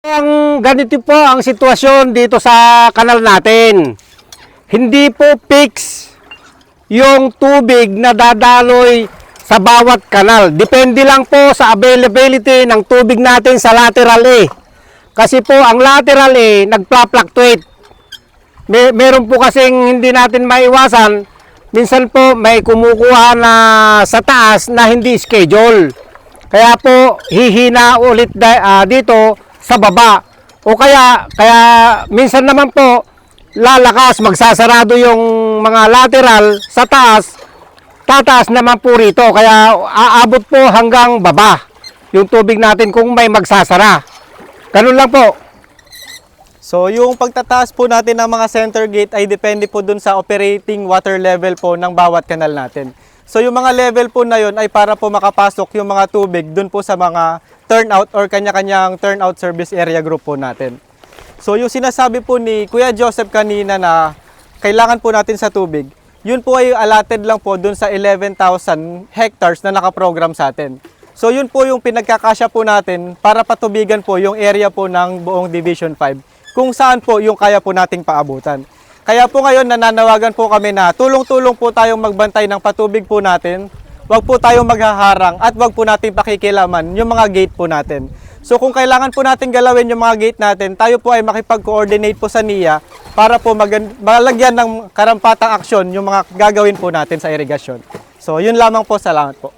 Ang ganito po ang sitwasyon dito sa kanal natin. Hindi po fix yung tubig na dadaloy sa bawat kanal. Depende lang po sa availability ng tubig natin sa lateral A. Kasi po ang lateral A nagpla-fluctuate. May, meron po kasing hindi natin maiwasan. Minsan po may kumukuha na sa taas na hindi schedule. Kaya po hihina ulit da- ah, dito sa baba. O kaya kaya minsan naman po lalakas magsasarado yung mga lateral sa taas. Tataas naman po rito kaya aabot po hanggang baba yung tubig natin kung may magsasara. Ganun lang po. So yung pagtataas po natin ng mga center gate ay depende po dun sa operating water level po ng bawat kanal natin. So yung mga level po na yun ay para po makapasok yung mga tubig dun po sa mga turnout or kanya-kanyang turnout service area group po natin. So yung sinasabi po ni Kuya Joseph kanina na kailangan po natin sa tubig, yun po ay allotted lang po dun sa 11,000 hectares na nakaprogram sa atin. So yun po yung pinagkakasya po natin para patubigan po yung area po ng buong Division 5 kung saan po yung kaya po nating paabutan. Kaya po ngayon nananawagan po kami na tulong-tulong po tayong magbantay ng patubig po natin. Huwag po tayong maghaharang at huwag po nating pakikilaman yung mga gate po natin. So kung kailangan po natin galawin yung mga gate natin, tayo po ay makipag-coordinate po sa NIA para po malagyan ng karampatang aksyon yung mga gagawin po natin sa irigasyon. So yun lamang po, salamat po.